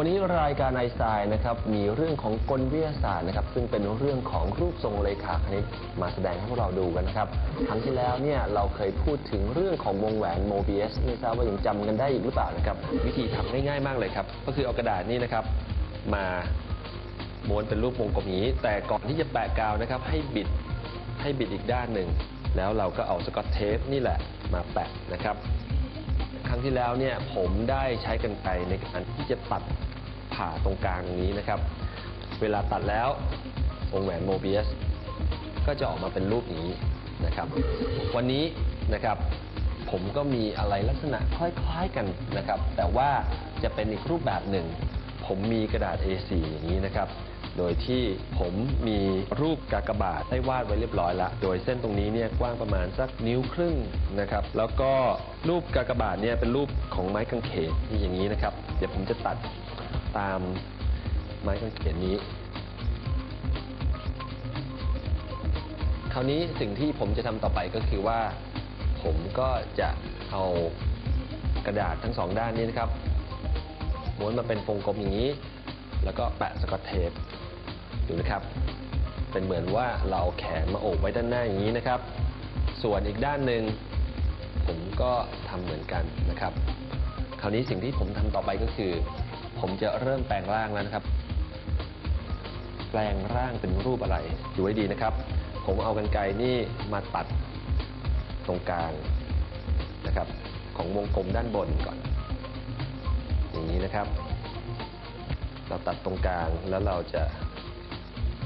วันนี้รายการไอซายนะครับมีเรื่องของกลวิทยาศาสตร์นะครับซึ่งเป็นเรื่องของรูปทรงเลขาคณิตมาแสดงให้พวกเราดูกันนะครับครั้งที่แล้วเนี่ยเราเคยพูดถึงเรื่องของวงแหวนโมบิสไม่ทราบว่ายังจำกันได้อีกหรือเปล่านะครับวิธีทำง่ายๆมากเลยครับก็คือเอากระดาษนี่นะครับ มาม้วนเป็นรูปวงกลมอย่างนี้ แต่ก่อนที่จะแปะกาวนะครับ ให้บิดให้บิดอีกด้านหนึ่งแล้วเราก็เอาสกอตเทปนี่แหละมาแปะนะครับ ครั้งที่แล้วเนี่ยผมได้ใช้กันไกในการที่จะตัด ผ่าตรงกลางตรงนี้นะครับ เวลาตัดแล้ววงแหวนโมบิสก็จะออกมาเป็นรูปนี้นะครับ วันนี้นะครับผมก็มีอะไรลักษณะคล้ายๆกันนะครับ แต่ว่าจะเป็นอีกรูปแบบหนึ่ง ผมมีกระดาษ A4 อย่างนี้นะครับ โดยที่ผมมีรูปกากบาทได้วาดไว้เรียบร้อยแล้วโดยเส้นตรงนี้เนี่ยกว้างประมาณสักนิ้วครึ่งนะครับ แล้วก็รูปกากบาทเนี่ยเป็นรูปของไม้กางเขนอย่างนี้นะครับ เดี๋ยวผมจะตัด ตามไม้กางเขนนี้ คราวนี้สิ่งที่ผมจะทำต่อไปก็คือว่า ผมก็จะเอากระดาษทั้งสองด้านนี้นะครับ ม้วนมาเป็นวงกลมอย่างนี้ แล้วก็แปะสกอตเทปดูนะครับ เป็นเหมือนว่าเราแขนมาโอบไว้ด้านหน้าอย่างนี้นะครับ ส่วนอีกด้านหนึ่งผมก็ทำเหมือนกันนะครับ คราวนี้สิ่งที่ผมทำต่อไปก็คือ ผมจะเริ่มแปลงร่างแล้วนะครับ แปลงร่างเป็นรูปอะไร ดูไว้ดีนะครับ ผมเอากันไกรนี่มาตัดตรงกลางนะครับ ของวงกลมด้านบนก่อน อย่างนี้นะครับ เราตัดตรงกลางแล้วเราจะ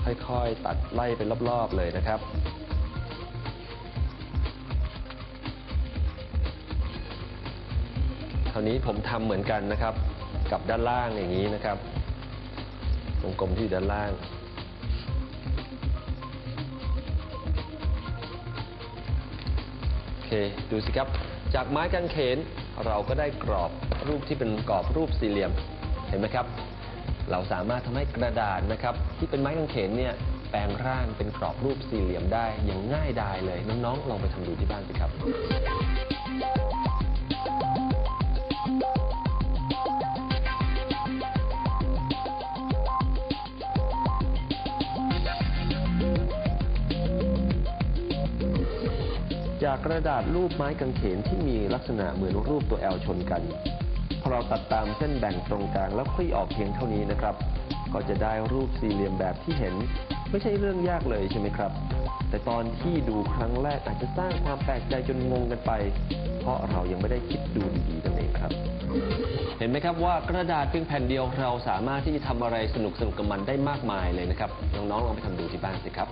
ค่อยๆ ตัดไล่เป็นรอบๆเลยนะครับคราวนี้ผมทำเหมือนกันนะครับ กับด้านล่างอย่างนี้นะครับ วงกลมที่ด้านล่าง โอเค ดูสิครับ จากไม้กางเขนเราก็ได้กรอบรูปที่เป็นกรอบรูปสี่เหลี่ยม เห็นไหมครับ เราสามารถทำให้กระดาษนะครับ ที่เป็นไม้กางเขนเนี่ยแปลงร่างเป็นกรอบรูปสี่เหลี่ยมได้อย่างง่ายดายเลยน้องๆลองไปทำดูที่บ้านสิครับ จากกระดาษรูปไม้กางเขนที่มีลักษณะเหมือนรูปตัว L ชนกันพอเราตัดตามเส้นแบ่งตรงกลางแล้วคลี่ออกเพียงเท่านี้นะครับ ก็จะได้รูปสี่เหลี่ยมแบบที่เห็น ไม่ใช่เรื่องยากเลยใช่ไหมครับ แต่ตอนที่ดูครั้งแรกอาจจะสร้างความแปลกใจจนงงกันไป เพราะเรายังไม่ได้คิดดูดีๆนั่นเองครับ เห็นไหมครับว่ากระดาษเพียงแผ่นเดียวเราสามารถที่จะทำอะไรสนุกๆกับมันได้มากมายเลยนะครับน้องๆลองไปทำดูที่บ้านสิครับ